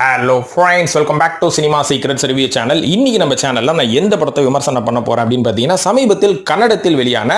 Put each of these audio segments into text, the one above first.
Hello friends welcome back to cinema secrets review channel இன்னைக்கு நம்ம சேனல்ல நான் எந்த படத்தை விமர்சனம் பண்ண போறேன் அப்படின்னு பார்த்தீங்கன்னா சமீபத்தில் கன்னடத்தில் வெளியான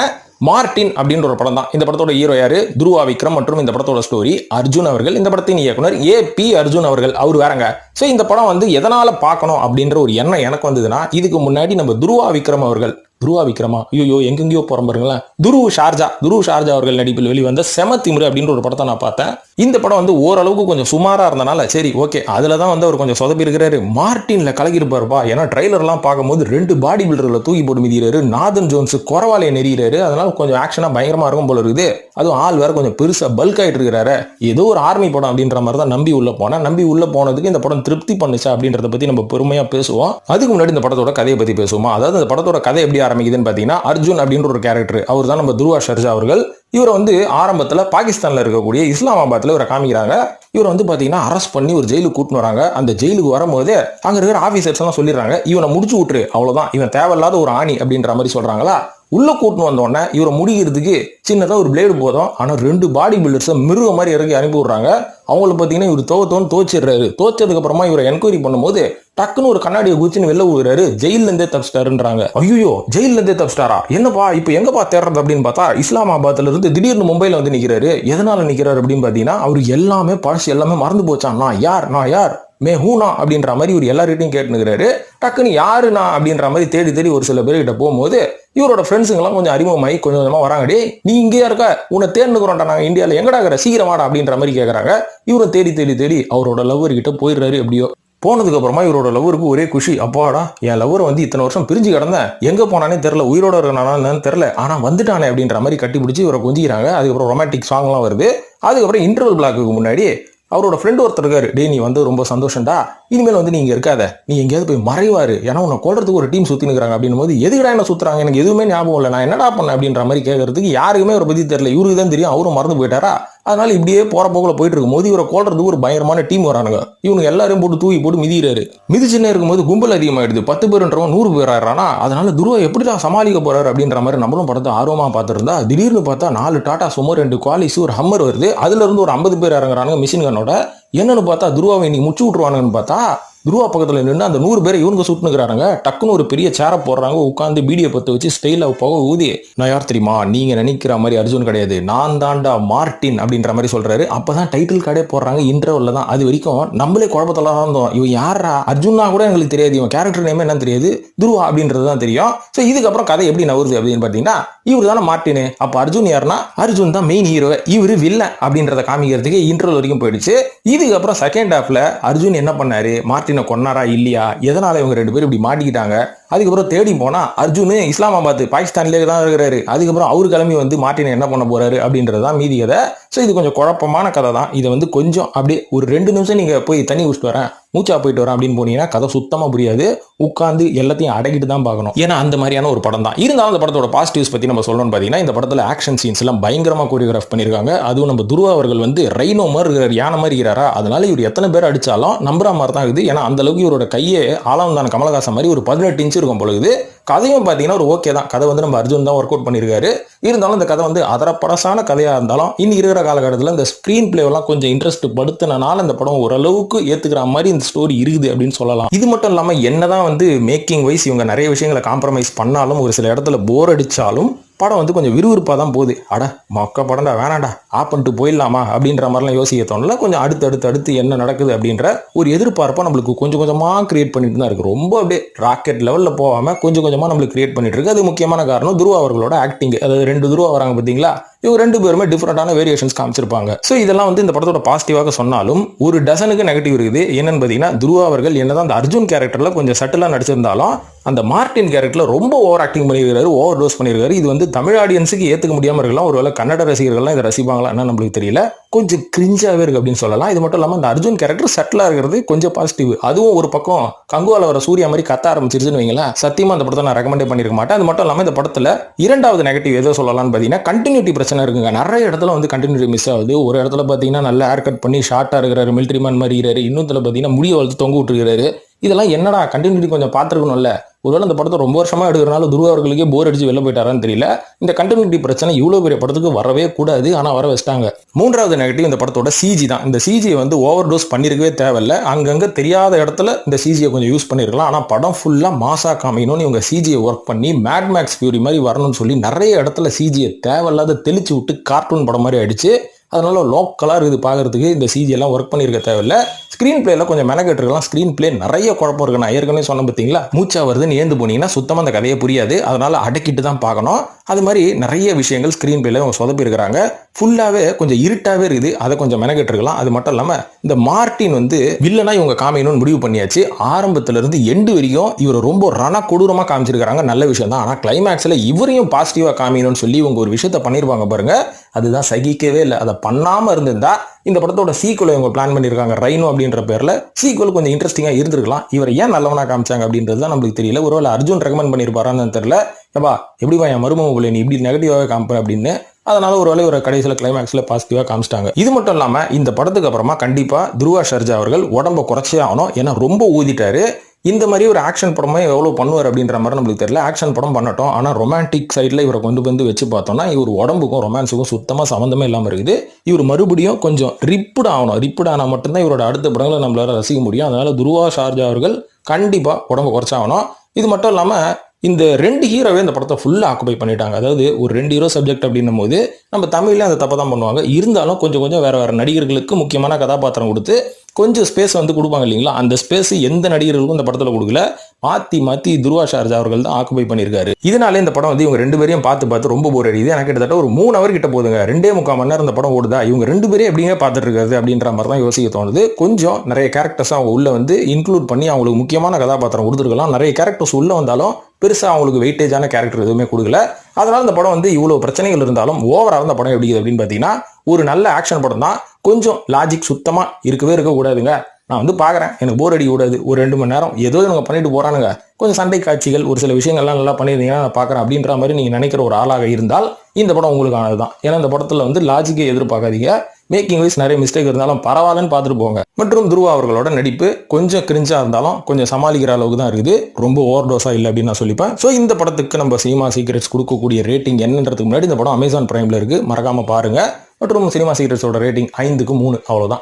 மார்டின் அப்படின்ற ஒரு படம் தான். இந்த படத்தோட ஹீரோ யாரு? துருவா விக்ரம் மற்றும் இந்த படத்தோட ஸ்டோரி அர்ஜுன் அவர்கள். இந்த படத்தின் இயக்குனர் ஏ பி அர்ஜுன் அவர்கள். அவர் வேறங்க. ஸோ இந்த படம் வந்து எதனால பார்க்கணும் அப்படின்ற ஒரு எண்ணம் எனக்கு வந்ததுன்னா இதுக்கு முன்னாடி நம்ம துருவா விக்ரம் அவர்கள் துருவா விக்ரமா ஐயோ எங்கெங்கேயோ போற பாருங்களேன். துருவ் ஷார்ஜா துருவ் ஷார்ஜா அவர்கள் நடிப்பில் வெளிவந்த செம திமிரு அப்படின்ற ஒரு படத்தை நான் பார்த்தேன். இந்த படம் வந்து ஓரளவுக்கு கொஞ்சம் சுமாரா இருந்தனால சரி ஓகே அதுல தான் வந்து அவர் கொஞ்சம் சொதப்பி இருக்கிறாரு. மார்டின்ல கலகிருப்பாருப்பா ஏன்னா ட்ரைலர்லாம் பார்க்கும்போது ரெண்டு பாடி பில்டர்ல தூக்கி போட்டு மிதிக்கிறாரு. நாதன் ஜோன்ஸ் குறவாலையை நெறிகிறாரு. அதனால கொஞ்சம் ஆக்ஷனா பயங்கரமா இருக்கும் போல இருக்குது. அதுவும் ஆள் வேற கொஞ்சம் பெருசா பல்க் ஆயிட்டு இருக்கிறாரு. ஏதோ ஒரு ஆர்மி படம் அப்படின்ற மாதிரி தான் நம்பி உள்ள போனேன். நம்பி உள்ள போனதுக்கு இந்த படம் திருப்தி பண்ணுச்சா அப்படின்றத பத்தி நம்ம பெருமையா பேசுவோம். அதுக்கு முன்னாடி இந்த படத்தோட கதையை பத்தி பேசுவோமா? அதாவது இந்த படத்தோட கதை எப்படி ஆரம்பிக்குதுன்னு பார்த்தீங்கன்னா அர்ஜுன் அப்படின்ற ஒரு கேரக்டர் அவர் தான் நம்ம துருவா ஷர்ஜா அவர்கள். இவரை வந்து ஆரம்பத்தில் பாகிஸ்தானில் இருக்கக்கூடிய இஸ்லாமாபாத்தில் இவரை காமிக்கிறாங்க. இவரை வந்து பார்த்தீங்கன்னா அரெஸ்ட் பண்ணி ஒரு ஜெயிலுக்கு கூட்டின்னு வராங்க. அந்த ஜெயிலுக்கு வரும்போது அங்கே இருக்கிற ஆஃபீஸர்ஸ் எல்லாம் சொல்லிடுறாங்க இவனை முடிச்சு விட்டுரு அவ்வளோதான் இவன் தேவையில்லாத ஒரு ஆணி அப்படின்ற மாதிரி சொல்கிறாங்களா உள்ளே கூட்டின்னு வந்தோடனே இவரை முடிக்கிறதுக்கு சின்னதாக ஒரு பிளேடு போதும். ஆனால் ரெண்டு பாடி பில்டர்ஸை மிருக மாதிரி இறக்கி அனுப்பி விடுறாங்க. அவங்கள பார்த்தீங்கன்னா இவர் தோத்தோன்னு தோச்சிடுறாரு. தோச்சதுக்கப்புறமா இவரை என்கொயரி பண்ணும்போது டக்குன்னு ஒரு கண்ணாடியை குச்சின்னு வெளில விடுறாரு ஜெயிலேருந்தே தப்பிச்சிட்டாருன்றாங்க. ஐயோ ஜெயிலேருந்தே தப்பிச்சிட்டாரா? என்னப்பா இப்போ எங்கப்பா தேடுறது அப்படின்னு பார்த்தா இஸ்லாமாபாத்ல இருந்து திடீர்னு மும்பையில் வந்து நிற்கிறாரு எதனால நிற்கிறாரு அப்படின்னு பார்த்தீங்கன்னா அவர் எல்லாமே பழசு எல்லாமே மறந்து போச்சான். நான் யார்? நான் யார்? மே ஹூனா அப்படின்ற மாதிரி இவர் எல்லார்கிட்டையும் கேட்டுனுக்கிறாரு டக்குன்னு யாருண்ணா அப்படின்ற மாதிரி தேடி தேடி ஒரு சில பேர்கிட்ட போகும்போது இவரோட ஃப்ரெண்ட்ஸுங்கெல்லாம் கொஞ்சம் அறிமுகமாகி கொஞ்சம் கொஞ்சமாக வராங்கடி நீ இங்கேயா இருக்க? உன்னை தேர்ந்துக்கிறோம்டா நாங்கள் இந்தியாவில் எங்கடா இருக்கிற? சீக்கிரமாடா அப்படின்ற மாதிரி கேட்குறாங்க இவரும் தேடி தேடி தேடி அவரோட லவ்வர்கிட்ட போயிடுறாரு எப்படியோ. போனதுக்கப்புறமா இவரோட லவ்வருக்கு ஒரே குஷி அப்பாடா என் லவ்வர் வந்து இத்தனை வருஷம் பிரிஞ்சு கிடந்தேன் எங்கே போனானே தெரில உயிரோட இருக்கனானு தெரில ஆனால் வந்துட்டானே அப்படின்ற மாதிரி கட்டி பிடிச்சி இவரை கொஞ்சிக்கிறாங்க. அதுக்கப்புறம் ரொமான்டிக் சாங்லாம் வருது. அதுக்கப்புறம் இன்டர்வல் பிளாக்குக்கு முன்னாடி அவரோட ஃப்ரெண்ட் ஒருத்தர் இருக்காரு. டே நீ வந்து ரொம்ப சந்தோஷம்டா. இனிமேல் வந்து நீங்க இருக்காத. நீ எங்கேயாவது போய் மறைவாரு. ஏன்னா உன்னை கொள்றதுக்கு ஒரு டீம் சுத்தி நிற்கிறாங்க அப்படின்னும் போது எதுக்குடா என்ன சுத்துறாங்க? எனக்கு எதுவுமே ஞாபகம் இல்லை நான் என்னடா பண்ணேன் அப்படின்ற மாதிரி கேட்கறதுக்கு யாருக்குமே அவரை பத்தி தெரியல. இவருக்கு தான் தெரியும். அவரும் மறந்து போயிட்டாரா? அதனால் இப்படியே போகிற போக்குல போயிட்டு இருக்கும்போது இவரை கொல்றதுக்கு ஒரு பயங்கரமான டீம் வரானுங்க. இவங்க எல்லாரும் போட்டு தூக்கி போட்டு மிதிக்கிறாரு. மிதிச்சுன்னே இருக்கும்போது கும்பல் அதிகமாயிடுது. பத்து பேருன்றவன் நூறு பேர் ஆயிடுறானா? அதனால துருவா எப்படி தான் சமாளிக்க போறாரு அப்படின்ற மாதிரி நம்மளும் படத்தை ஆர்வமா பார்த்துருந்தா திடீர்னு பார்த்தா நாலு டாடா சுமோ ரெண்டு குவாலிஸ் ஒரு ஹம்மர் வருது. அதுல இருந்து ஒரு ஐம்பது பேர் இறங்குறானுங்க மிஷின் கண்ணோட. என்னன்னு பார்த்தா துருவாவை இன்னைக்கு முச்சு விட்டுருவானுங்கன்னு பார்த்தா துருவா பக்கத்தில் நின்று அந்த நூறு பேரை இவனுக்கு சுட்டுனுக்குறாங்க டக்குன்னு ஒரு பெரிய சேரை போடுறாங்க உட்காந்து பீடியை பற்ற வச்சு ஸ்டைலாக போக ஊதி நான் யார் தெரியுமா? நீங்க நினைக்கிற மாதிரி அர்ஜுன் கிடையாது. நான் தாண்டா மார்டின் அப்படின்ற மாதிரி சொல்கிறாரு அப்போ தான் டைட்டில் கார்டே போடுறாங்க இன்டர்வல்ல தான். அது வரைக்கும் நம்மளே குழப்பத்தில் தான் இருந்தோம். இவன் யாரா அர்ஜுனா கூட எங்களுக்கு தெரியாது. இவன் கேரக்டர் நேம் என்னன்னு தெரியாது. துருவா அப்படின்றது தான் தெரியும். ஸோ இதுக்கப்புறம் கதை எப்படி நவருது அப்படின்னு பார்த்தீங்கன்னா இவர் தானே மார்டின் அப்போ அர்ஜுன் யாருன்னா அர்ஜுன் தான் மெயின் ஹீரோ இவர் வில்லன் அப்படின்றத காமிக்கிறதுக்கு இன்டர்வல் வரைக்கும் போயிடுச்சு. இதுக்கப்புறம் செகண்ட் ஹாஃப்ல அர்ஜுன் என்ன பண்ணாரு? மார்டின் கொன்னாரா இல்லையா? எதனால இவங்க ரெண்டு பேரும் இப்படி மாட்டிக்கிட்டாங்க? அதுக்கப்புறம் தேடி போனால் அர்ஜுனு இஸ்லாமாபாத் பாகிஸ்தான்லேயே தான் இருக்கிறாரு. அதுக்கப்புறம் அவர் கிளம்பி வந்து மார்டினை என்ன பண்ண போகிறாரு அப்படின்றது தான் மீதி கதை. ஸோ இது கொஞ்சம் குழப்பமான கதை தான். இதை வந்து கொஞ்சம் அப்படியே ஒரு ரெண்டு நிமிஷம் நீங்கள் போய் தண்ணி குடிச்சிட்டு வரேன் மூச்சா போயிட்டு வரேன் அப்படின்னு போனீங்கன்னா கதை சுத்தமாக புரியாது. உட்காந்து எல்லாத்தையும் அடக்கிட்டு தான் பார்க்கணும். ஏன்னா அந்த மாதிரியான ஒரு படம் தான். இருந்தாலும் அந்த படத்தோட பாசிட்டிவ்ஸ் பற்றி நம்ம சொல்லணும்னு பார்த்தீங்கன்னா இந்த படத்தில் ஆக்ஷன் சீன்ஸ் எல்லாம் பயங்கரமாக கோரியோகிராஃப் பண்ணியிருக்காங்க. அதுவும் நம்ம துருவா அவர்கள் வந்து ரைனோ மாதிரி இருக்கிறார் யானை மாதிரி இருக்கிறாரா? அதனால இவர் எத்தனை பேர் அடித்தாலும் நம்புற மாதிரி தான் இருக்குது. ஏன்னா அந்த அளவுக்கு இவரோட கையே ஆளாம் கமலஹாசன் மாதிரி ஒரு பதினெட்டு இன்ச்சு இருக்கும் பொழுது கதையும் பார்த்தீங்கன்னா ஒரு ஓகே தான். கதை வந்து நம்ம அர்ஜுன் தான் ஒர்க் அவுட் பண்ணியிருக்காரு இருந்தாலும் இந்த கதை வந்து அதரப்படசான கதையாக இருந்தாலும் இன்னும் இருக்கிற காலகட்டத்தில் இந்த ஸ்க்ரீன் பிளேவெல்லாம் கொஞ்சம் இன்ட்ரெஸ்ட் படுத்தினால இந்த படம் ஓரளவுக்கு ஏற்றுக்கிற மாதிரி இந்த ஸ்டோரி இருக்குது அப்படின்னு சொல்லலாம். இது மட்டும் இல்லாமல் என்னதான் வந்து மேக்கிங் வைஸ் இவங்க நிறைய விஷயங்களை காம்ப்ரமைஸ் பண்ணாலும் ஒரு சில இடத்துல போர் அடிச்சாலும் படம் வந்து கொஞ்சம் விறுவிறுப்பாக தான் போகுது. அட மொக்க படம்டா வேணாண்டா ஆப் பண்ணிட்டு போயிடலாமா? அப்படின்ற மாதிரிலாம் யோசிக்க தோணல. கொஞ்சம் அடுத்து அடுத்து அடுத்து என்ன நடக்குது அப்படின்ற ஒரு எதிர்பார்ப்பாக நம்மளுக்கு கொஞ்சம் கொஞ்சமாக கிரியேட் பண்ணிட்டு தான் இருக்குது ரொம்ப அப்படியே ராக்கெட் லெவலில் போகாமல் கொஞ்சம் கொஞ்சமாக நம்மளுக்கு கிரியேட் பண்ணிட்டு இருக்கு. அது முக்கியமான காரணம் துருவா அவர்களோட ஆக்டிங் அதாவது ரெண்டு துருவா வராங்க பார்த்தீங்களா? இவங்க ரெண்டு பேருமே டிஃப்ரெண்டான வேரியேஷன்ஸ் காமிச்சிருப்பாங்க. ஸோ இதெல்லாம் வந்து இந்த படத்தோட பாசிட்டிவாக சொன்னாலும் ஒரு டசனுக்கு நெகட்டிவ் இருக்குது. என்னன்னு பார்த்தீங்கன்னா துருவா அவர்கள் என்னதான் அந்த அர்ஜுன் கேரக்டரில் கொஞ்சம் சட்டிலாக நடிச்சிருந்தாலும் அந்த மார்டின் கேரக்டரில் ரொம்ப ஓவர் ஆக்டிங் பண்ணியிருக்காரு ஓவர் டோஸ் பண்ணியிருக்காரு. இது வந்து தமிழ் ஆடியன்ஸுக்கு ஏற்றுக்க முடியாமல் இருக்கலாம். ஒருவேளை கன்னட ரசிகர்கள்லாம் இதை ரசிப்பாங்களா என்ன நம்மளுக்கு தெரியல. கொஞ்சம் கிரிஞ்சாகவே இருக்கு அப்படின்னு சொல்லலாம். இது மட்டும் இல்லாமல் அந்த அர்ஜுன் கேரக்டர் சட்டிலாக இருக்கிறது கொஞ்சம் பாசிட்டிவ் அதுவும் ஒரு பக்கம் கங்குவால வர சூர்யா மாதிரி கத்த ஆரம்பிச்சிருச்சுன்னு வைங்களேன் சத்தியமாக அந்த படத்தை நான் ரெக்கமெண்டே பண்ணியிருக்க மாட்டேன். அது மட்டும் இல்லாமல் இந்த படத்தில் இரண்டாவது நெகட்டிவ் எதோ சொல்லலாம்னு பார்த்தீங்கன்னா கண்டினியூட்டி பிரச்சனை இருக்குங்க. நிறைய இடத்துல வந்து கண்டினியூட்டி மிஸ் ஆகுது. ஒரு இடத்துல பார்த்தீங்கன்னா நல்லா ஹேர் கட் பண்ணி ஷார்ட்டாக இருக்கிறாரு மிலிட்ரி மேன் மாதிரி இருக்கிறாரு. இன்னொருத்தில் பார்த்தீங்கன்னா முடிய வளர்த்து தொங்க விட்டுருக்கிறாரு. இதெல்லாம் என்னடா கண்டினியூட்டி கொஞ்சம் பார்த்துருக்கணும்ல? ஒருவேளை அந்த படத்தை ரொம்ப வருஷமாக எடுக்கிறனால துருவா அவர்களுக்கே போர் அடிச்சு வெளில போயிட்டாரான்னு தெரியல. இந்த கண்டினியூட்டி பிரச்சனை இவ்வளோ பெரிய படத்துக்கு வரவே கூடாது ஆனால் வர வச்சிட்டாங்க. மூன்றாவது நெகட்டிவ் இந்த படத்தோட சிஜி தான். இந்த சிஜியை வந்து ஓவர் டோஸ் பண்ணியிருக்கவே தேவையில்ல. அங்கங்கே தெரியாத இடத்துல இந்த சிஜியை கொஞ்சம் யூஸ் பண்ணியிருக்கலாம் ஆனால் படம் ஃபுல்லாக மாசா காமிக்கணும்னு இவங்க சிஜியை ஒர்க் பண்ணி மேட் மேக்ஸ் ஃபியூரி மாதிரி வரணும்னு சொல்லி நிறைய இடத்துல சிஜியை தேவையில்லாத தெளிச்சு விட்டு கார்ட்டூன் படம் மாதிரி அடிச்சு அதனால லோக்கலாக இருக்குது பார்க்குறதுக்கு இந்த சிஜியெல்லாம் ஒர்க் பண்ணியிருக்க தேவையில்ல. ஸ்க்ரீன் பிளேல கொஞ்சம் மெனக்கெட்டுருக்கலாம் ஸ்க்ரீன் பிளே நிறைய குழப்பம் இருக்கு. நான் ஏற்கனவே சொன்ன பார்த்தீங்களா? மூச்சா வருதுன்னு ஏந்து போனீங்கன்னா சுத்தமாக அந்த கதையை புரியாது. அதனால் அடக்கிட்டு தான் பார்க்கணும். அது மாதிரி நிறைய விஷயங்கள் ஸ்க்ரீன் பிளேல அவங்க சொதப்பிருக்கிறாங்க ஃபுல்லாகவே கொஞ்சம் இருட்டாகவே இருக்குது. அதை கொஞ்சம் மெனக்கெட்டுருக்கலாம். அது மட்டும் இல்லாமல் இந்த மார்ட்டின் வந்து வில்லனா இவங்க காமிக்கணும்னு முடிவு பண்ணியாச்சு. ஆரம்பத்துல இருந்து எண்டு வரைக்கும் இவர் ரொம்ப ரண கொடூரமாக காமிச்சிருக்காங்க நல்ல விஷயம் தான். ஆனால் கிளைமேக்ஸில் இவரையும் பாசிட்டிவாக காமிக்கணும்னு சொல்லி இவங்க ஒரு விஷயத்த பண்ணியிருப்பாங்க பாருங்கள் அதுதான் சகிக்கவே இல்லை. அதை பண்ணாமல் இருந்திருந்தால் இந்த படத்தோட சீக்குவலை இவங்க பிளான் பண்ணியிருக்காங்க. ரைனோ அப்படின்ற பேரில் சீக்குவல் கொஞ்சம் இன்ட்ரெஸ்டிங்காக இருந்திருக்கலாம். இவர் ஏன் நல்லவனாக காமிச்சாங்க அப்படின்றது தான் நம்மளுக்கு தெரியல. ஒருவேளை அர்ஜுன் ரெக்கமெண்ட் பண்ணியிருப்பாரான்னு தெரியல. ஏப்பா எப்படிப்பா என் மருமக போல நீ இப்படி நெகட்டிவாகவே காமிப்பேன் அப்படின்னு அதனால ஒரு வேளை ஒரு கடைசியில் கிளைமேக்ஸில் பாசிட்டிவாக காமிச்சிட்டாங்க. இது மட்டும் இல்லாமல் இந்த படத்துக்கு அப்புறமா கண்டிப்பாக துருவா ஷர்ஜா அவர்கள் உடம்ப குறைச்சே ஆகணும். ஏன்னா ரொம்ப ஊதிட்டாரு. இந்த மாதிரி ஒரு ஆக்ஷன் படமே எவ்வளோ பண்ணுவார் அப்படின்ற மாதிரி நம்மளுக்கு தெரியல. ஆக்ஷன் படம் பண்ணட்டும். ஆனால் ரொமான்டிக் சைடில் இவரை கொண்டு வந்து வச்சு பார்த்தோம்னா இவர் உடம்புக்கும் ரொமான்ஸுக்கும் சுத்தமாக சம்மந்தமே இல்லாமல் இருக்குது. இவர் மறுபடியும் கொஞ்சம் ரிப்புட் ஆகணும். ரிப்புட் ஆனால் மட்டும்தான் இவரோட அடுத்த படங்களை நம்மளால் ரசிக்க முடியும். அதனால் துருவா ஷார்ஜா அவர்கள் கண்டிப்பாக உடம்பு குறைச்சாகணும். இது மட்டும் இல்லாமல் இந்த ரெண்டு ஹீரோவே இந்த படத்தை ஃபுல்லாக ஆக்குபை பண்ணிட்டாங்க. அதாவது ஒரு ரெண்டு ஹீரோ சப்ஜெக்ட் அப்படின்னும் போது நம்ம தமிழ்ல அந்த தப்பை தான் பண்ணுவாங்க. இருந்தாலும் கொஞ்சம் கொஞ்சம் வேறு வேறு நடிகர்களுக்கு முக்கியமான கதாபாத்திரம் கொடுத்து கொஞ்சம் ஸ்பேஸ் வந்து கொடுப்பாங்க இல்லைங்களா? அந்த ஸ்பேஸ் எந்த நடிகர்களுக்கும் இந்த படத்தில் கொடுக்கல. மாத்தி மாற்றி துருவா ஷார்ஜா அவர்கள் தான் ஆக்குபை பண்ணியிருக்காரு. இதனால இந்த படம் வந்து இவங்க ரெண்டு பேரையும் பார்த்து பார்த்து ரொம்ப போர் அடிக்குது. எனக்கு கிட்டத்தட்ட ஒரு மூணு அவர் கிட்ட போதுங்க ரெண்டே முக்கால் மணி நேரம் இந்த படம் ஓடுதா? இவங்க ரெண்டு பேரையும் எப்படிங்க பார்த்துட்டு இருக்காது அப்படின்ற மாதிரி தான் யோசிக்க தோணுது. கொஞ்சம் நிறைய கேரக்டர்ஸ் அவங்க உள்ள வந்து இன்க்ளூட் பண்ணி அவங்களுக்கு முக்கியமான கதாபாத்திரம் கொடுத்துருக்கலாம். நிறைய கேரக்டர்ஸ் உள்ள வந்தாலும் பெருசாக அவங்களுக்கு வெயிட்டேஜான கேரக்டர் எதுவுமே கொடுக்கல. அதனால இந்த படம் வந்து இவ்வளோ பிரச்சனைகள் இருந்தாலும் ஓவரால் இந்த படம் எப்படி அப்படின்னு பார்த்தீங்கன்னா ஒரு நல்ல ஆக்ஷன் படம் தான். கொஞ்சம் லாஜிக் சுத்தமாக இருக்கவே இருக்கக்கூடாதுங்க நான் வந்து பார்க்குறேன் எனக்கு போர் அடி கூடாது. ஒரு ரெண்டு மணி நேரம் ஏதோ இவங்க பண்ணிட்டு போகிறானுங்க கொஞ்சம் சண்டை காட்சிகள் ஒரு சில விஷயங்கள்லாம் நல்லா பண்ணியிருந்தீங்கன்னா நான் பார்க்குறேன் அப்படின்ற மாதிரி நீங்கள் நினைக்கிற ஒரு ஆளாக இருந்தால் இந்த படம் உங்களுக்கானது தான். ஏன்னா இந்த படத்தில் வந்து லாஜிக்கை எதிர்பார்க்காதீங்க. மேக்கிங் வைஸ் நிறைய மிஸ்டேக் இருந்தாலும் பரவாயில்லன்னு பார்த்துட்டு போங்க. மற்றும் துருவா அவர்களோட நடிப்பு கொஞ்சம் கிரிஞ்சாக இருந்தாலும் கொஞ்சம் சமாளிக்கிற அளவுக்கு தான் இருக்குது. ரொம்ப ஓவர் டோஸாக இல்லை அப்படின்னு நான் சொல்லிப்பேன். ஸோ இந்த படத்துக்கு நம்ம சினிமா சீக்ரெட்ஸ் கொடுக்கக்கூடிய ரேட்டிங் என்னன்றதுக்கு முன்னாடி இந்த படம் அமேசான் பிரைமில் இருக்குது மறக்காமல் பாருங்கள் மற்றும் சினிமா சீக்கிரட்ஸோட ரேட்டிங் ஐந்துக்கு மூணு. அவ்வளோதான்